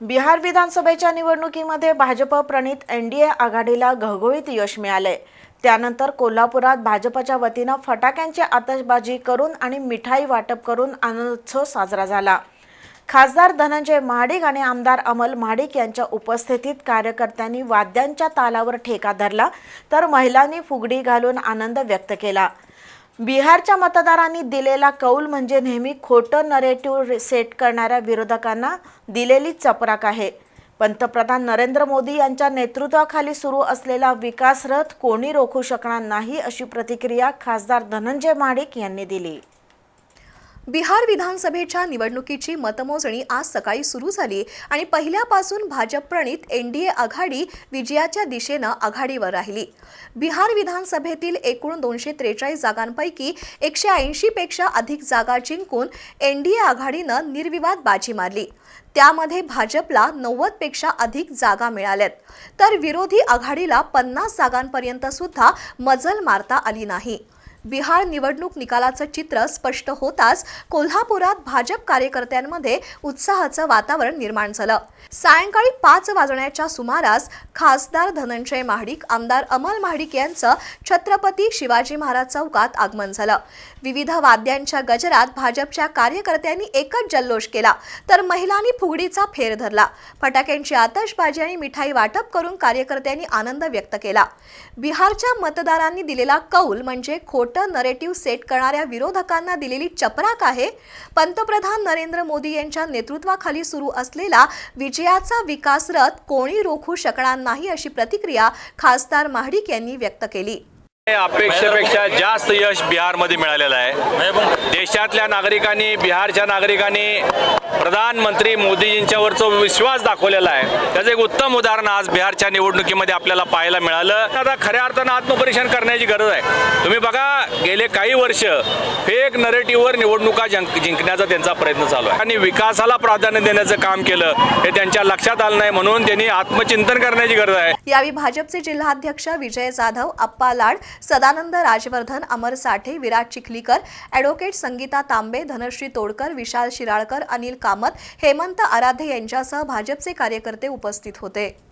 बिहार विधानसभेच्या निवडणुकीमध्ये भाजप प्रणित एनडीए आघाडीला घवघवीत यश मिळाले त्यानंतर कोल्हापुरात भाजपच्या वतीनं फटाक्यांची आतषबाजी करून आणि मिठाई वाटप करून आनंदोत्सव साजरा झाला. खासदार धनंजय महाडिक आणि आमदार अमल महाडिक यांच्या उपस्थितीत कार्यकर्त्यांनी वाद्यांच्या तालावर ठेका धरला तर महिलांनी फुगडी घालून आनंद व्यक्त केला. बिहारच्या मतदारांनी दिलेला कौल म्हणजे नेहमी खोटं नरेटिव्ह सेट करणाऱ्या विरोधकांना दिलेली चपराक आहे. पंतप्रधान नरेंद्र मोदी यांच्या नेतृत्वाखाली सुरू असलेला विकास रथ कोणी रोखू शकणार नाही अशी प्रतिक्रिया खासदार धनंजय महाडिक यांनी दिली. बिहार विधानसभेच्या निवडणुकीची मतमोजणी आज सकाळी सुरू झाली आणि पहिल्यापासून भाजप प्रणित एनडीए आघाडी विजयाच्या दिशेनं आघाडीवर राहिली. बिहार विधानसभेतील एकूण दोनशे त्रेचाळीस जागांपैकी एकशे ऐंशीपेक्षा अधिक जागा जिंकून एनडीए आघाडीनं निर्विवाद बाजी मारली. त्यामध्ये भाजपला नव्वदपेक्षा अधिक जागा मिळाल्यात. तर विरोधी आघाडीला पन्नास जागांपर्यंत सुद्धा मजल मारता आली नाही. बिहार निवडणूक निकालाचं चित्र स्पष्ट होताच कोल्हापुरात भाजप कार्यकर्त्यांमध्ये उत्साहाचं वातावरण निर्माण झालं. सायंकाळी पाच वाजण्याच्या सुमारास खासदार धनंजय महाडिक आमदार अमल महाडिक यांचं छत्रपती शिवाजी महाराज चौकात आगमन झालं. विविध वाद्यांच्या गजरात भाजपच्या कार्यकर्त्यांनी एकच जल्लोष केला तर महिलांनी फुगडीचा फेर धरला. फटाक्यांची आतषबाजी आणि मिठाई वाटप करून कार्यकर्त्यांनी आनंद व्यक्त केला. बिहारच्या मतदारांनी दिलेला कौल म्हणजे खोट नरेटिव्ह सेट करणाऱ्या विरोधकांना दिलेली चपराक आहे. पंतप्रधान नरेंद्र मोदी यांच्या नेतृत्वाखाली सुरू असलेला विजयाचा विकास रथ कोणी रोखू शकणार नाही अशी प्रतिक्रिया खासदार महाडिक यांनी व्यक्त केली. अपेक्षेपेक्षा जास्त यश बिहारमध्ये मिळालेलं आहे. देशातल्या नागरिकांनी बिहारच्या नागरिकांनी प्रधानमंत्री मोदीजींच्यावरचा विश्वास दाखवलेला आहे. त्याचं एक उत्तम उदाहरण आज बिहारच्या निवडणुकीमध्ये आपल्याला पाहायला मिळालं. आता खऱ्या अर्थानं आत्मपरीक्षण करण्याची गरज आहे. तुम्ही बघा गेले काही वर्ष फेक नरेटिव्हवर निवडणुका जिंक जिंकण्याचा त्यांचा प्रयत्न चालू आहे. आणि विकासाला प्राधान्य देण्याचं काम केलं हे त्यांच्या लक्षात आलं नाही म्हणून त्यांनी आत्मचिंतन करण्याची गरज आहे. यावेळी भाजपचे जिल्हाध्यक्ष विजय जाधव अप्पा लाड सदानंद राजवर्धन अमर साठे विराट चिखलीकर ॲडव्होकेट संगीता तांबे धनश्री तोडकर विशाल शिराळकर अनिल कामत हेमंत आराधे यांच्यासह भाजपचे कार्यकर्ते उपस्थित होते.